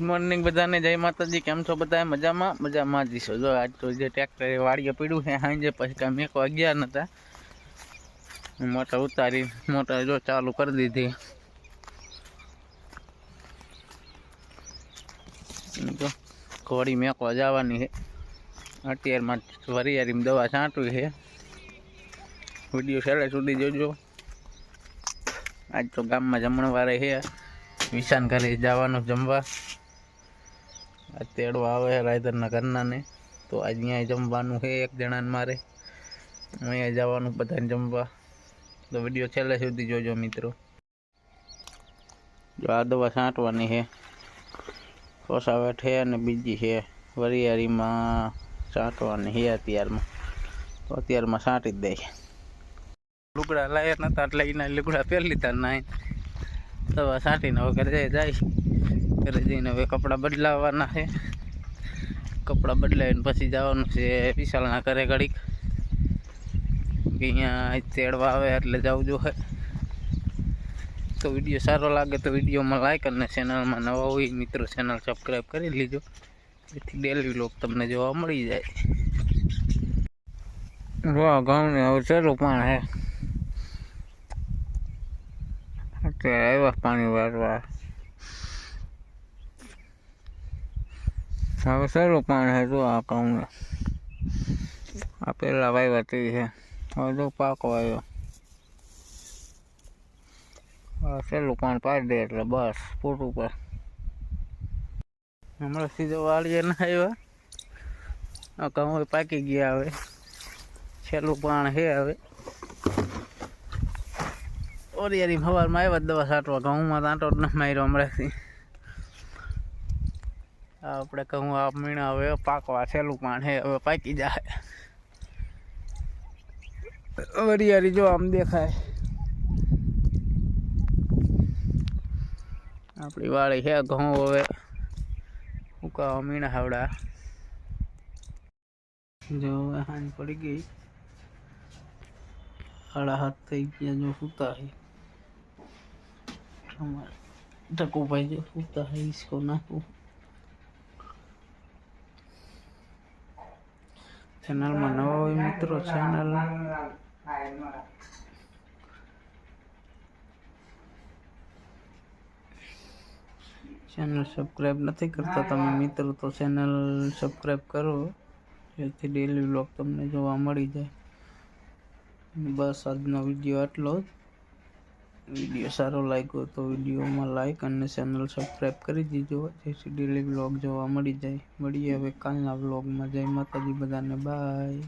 Morning બધાને, જય માતાજી, કેમ છો બધા મજામાં? મજામાં જ છો જો, આજ તો જે ટ્રેક્ટર વાડીએ પડ્યું છે સાંજે પછી કાંઈ મેકો ગયા નતા. મોટર ઉતારી મોટર જો ચાલુ કરી દીધી. જો, ઘોડી મેકવા જવાની છે. અત્યારમાં વરિયાળીમાં દવા છાંટવી છે. વીડિયો છેલ્લે સુધી જોજો. આજ તો ગામમાં જમણવારે છે. વિશાન ઘરે જવાનું જમવા. આ તેડો આવે રાયધરના ઘરનાને. તો અહીંયા જમવાનું છે એક જણાને મારે. અહીંયા જવાનું બધાને જમવા. તો વીડિયો છેલ્લે સુધી જોજો મિત્રો. જો આ દવા છાંટવાની છે. કોસાવેટ છે અને બીજી છે વરિયાળીમાં છાંટવાની છે અત્યારમાં. તો અત્યારમાં છાંટી જ દઈએ લુગડા લાયા નતા એટલે એના લુગડા પહેરી લીધા નાય. દવા છાંટીને વગર જાય જાય. ઘરે જઈને હવે કપડાં બદલાવવાના છે. કપડાં બદલાવીને પછી જવાનું છે વિશાલના ઘરે ઘડીક. અહીંયા તેડવા આવે એટલે જવું જોઈએ તો વીડિયો સારો લાગે તો વિડીયોમાં લાઈક અને ચેનલમાં નવા હોય મિત્રો ચેનલ સબસ્ક્રાઈબ કરી લીજો. જેથી ડેલી વ્લોગ તમને જોવા મળી જાય. વાહ ઘઉંને હવે ચાલુ પણ હે. અત્યારે આવ્યા પાણી વારવા. હવે સારું પાણી હે જો આ ઘઉંને આ પહેલાં વાવ્યા છે હવે જો પાકો આવ્યો સહેલું પાણી પાડી દે એટલે બસ પૂરું ઉપર. હમણાં સીધો વાળીએ ના આવ્યા. આ ઘઉં પાકી ગયા હવે. છેલ્લું પાણ છે હવે. ઓરિયારી સવારમાં આવ્યા દવા છાંટવા. ઘઉંમાં આંટો જ ન માર્યો હમણાંથી. આપણે કહું, આ મીણા હવે પાકવા છેલ્લું પાણ હે, હવે પાકી જાય. વરિયારી જો આમ દેખાય. આપણી વાળી છે ઘઉં હવે. ઉકાવા મીણા હાવડા. જો હવે હાંજ પડી ગઈ. સાડા હાથ થઈ ગયા જો સૂતા છે અમારે ટકુભાઈ જો સૂતા છે ઈસકો નાખું. ચેનલમાં નવા હોય મિત્રો ચેનલ ચેનલ સબસ્ક્રાઈબ નથી કરતા તમે મિત્રો, તો ચેનલ સબસ્ક્રાઈબ કરો. જેથી ડેલી વ્લોગ તમને જોવા મળી જાય. બસ આજનો વીડિયો આટલો જ. વીડિયો સારો લાગ્યો તો વિડીયોમાં લાઈક અને ચેનલ સબસ્ક્રાઈબ કરી દીજો. જેથી ડેલી વ્લોગ જોવા મળી જાય. મળીએ હવે કાલના વ્લોગમાં જય માતાજી બધાને. બાય